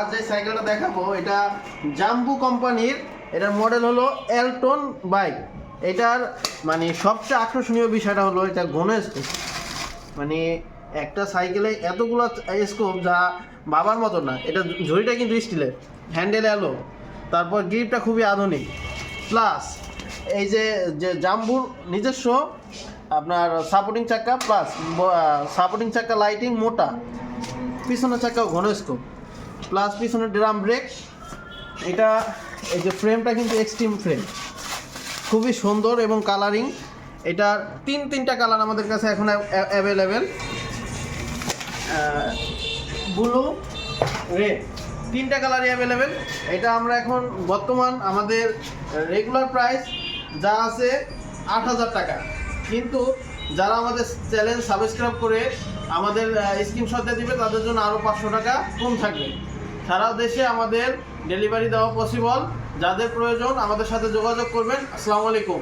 আজ যে সাইকেলটা দেখাবো, এটা জাম্বু কোম্পানির, এটার মডেল হলো এলটন বাইক এটার মানে সবচেয়ে আকর্ষণীয় বিষয়টা হলো এটা ঘন স্কোপ মানে একটা সাইকেলে এতগুলো স্কোপ যা বাবার মতো না, এটা ঝুড়িটা কিন্তু স্টিলের হ্যান্ডেল এলো তারপর গ্রিপটা খুবই আধুনিক। প্লাস এই যে যে জাম্বুর নিজস্ব আপনার সাপোর্টিং চাক্কা প্লাস সাপোর্টিং চাক্কা লাইটিং মোটা। পিছনের চাক্কাও ঘন স্কোপ প্লাস পিছনের ড্রাম ব্রেক এটা, এই যে ফ্রেমটা কিন্তু এক্সট্রিম ফ্রেম খুবই সুন্দর এবং কালারিং এটার তিন, তিনটা কালার আমাদের কাছে এখন অ্যাভেলেবেল ব্লু রেড তিনটা কালারই অ্যাভেলেবেল এটা আমরা এখন বর্তমান আমাদের রেগুলার প্রাইস যা আছে আট হাজার টাকা। কিন্তু যারা আমাদের চ্যানেল সাবস্ক্রাইব করে আমাদের স্ক্রিনশট দিয়ে দিবে, তাদের জন্য আরও পাঁচশো টাকা কম থাকবে। সারা দেশে আমাদের ডেলিভারি দেওয়া পসিবল যাদের প্রয়োজন আমাদের সাথে যোগাযোগ করবেন। আসসালামু আলাইকুম।